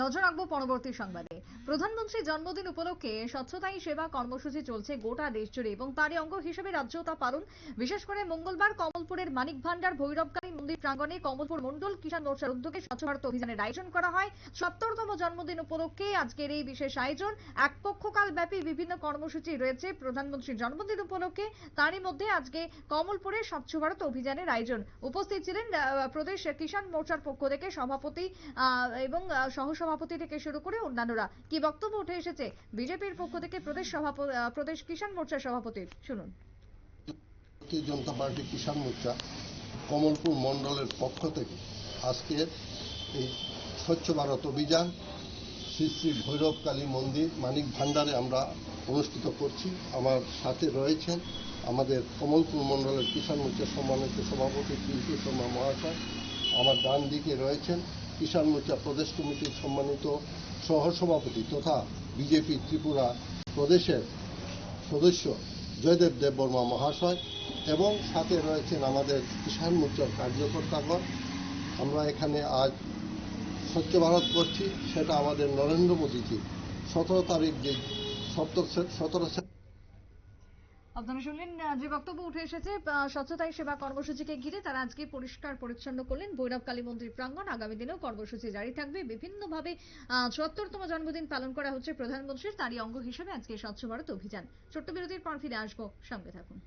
নজর রাখব পরবর্তী সংবাদে। প্রধানমন্ত্রী জন্মদিন উপলক্ষে স্বচ্ছতাই সেবা কর্মসূচি চলছে গোটা দেশ জুড়ে এবং তারই অঙ্গ হিসেবে রাজ্য তা পালন। বিশেষ করে মঙ্গলবার কমলপুরের মানিক ভান্ডার ভৈরবকালী মন্দির প্রাঙ্গণে কমলপুর মন্ডল কিষাণ মোর্চার উদ্যোগে স্বচ্ছ ভারত অভিযানের আয়োজন করা হয়। সত্তরতম জন্মদিন উপলক্ষে আজকের এই বিশেষ আয়োজন। এক পক্ষকাল ব্যাপী বিভিন্ন কর্মসূচি রয়েছে। প্রধানমন্ত্রীর জন্মদিন উপলক্ষে তারই মধ্যে আজকে কমলপুরে স্বচ্ছ ভারত অভিযানের আয়োজন। উপস্থিত ছিলেন প্রদেশ কিষাণ মোর্চার পক্ষ থেকে সভাপতি এবং আহ, সহসভাপতি থেকে শুরু করে অন্যান্যরা। কি বক্তব্য উঠে এসেছে? বিজেপির পক্ষ থেকে প্রদেশ সভাপতি প্রদেশ কিষাণ মোর্চার সভাপতির শুনুন। ভারতীয় জনতা পার্টি কিষাণ মোর্চা কমলপুর মণ্ডলের পক্ষ থেকে আজকে এই স্বচ্ছ ভারত অভিযান, শ্রী শ্রী ভৈরব কালী মন্দির, মানিক ভান্ডারে আমরা অনুষ্ঠিত করছি। আমার সাথে রয়েছেন আমাদের কমলপুর মণ্ডলের কিষাণ মোর্চার সম্মানিত সভাপতি পিন্টু শর্মা মহাশয়। আমার ডান দিকে রয়েছেন কিষাণ মোর্চা, প্রদেশ কমিটির সম্মানিত সহসভাপতি তথা বিজেপি ত্রিপুরা প্রদেশের সদস্য জয়দেব দেববর্মা মহাশয় এবং সাথে রয়েছেন আমাদের কিষাণ মোর্চার কার্যকর্তাগণ। আমরা এখানে আজ স্বচ্ছ ভারত করছি, সেটা আমাদের নরেন্দ্র মোদীজি। সতেরো তারিখ যে সতেরো সতেরো আপনারা শুনলেন যে বক্তব্য উঠে এসেছে স্বচ্ছতাই সেবা কর্মসূচিকে ঘিরে তারা আজকে পরিষ্কার পরিচ্ছন্ন করলেন। ভৈরব কালী মন্দির প্রাঙ্গণ আগামী দিনেও কর্মসূচি জারি থাকবে। বিভিন্নভাবে চুয়াত্তরতম জন্মদিন পালন করা হচ্ছে প্রধানমন্ত্রীর, তারই অঙ্গ হিসেবে আজকে স্বচ্ছ ভারত অভিযান। ছোট্ট বিরতির পর ফিরে আসব। সঙ্গে থাকুন।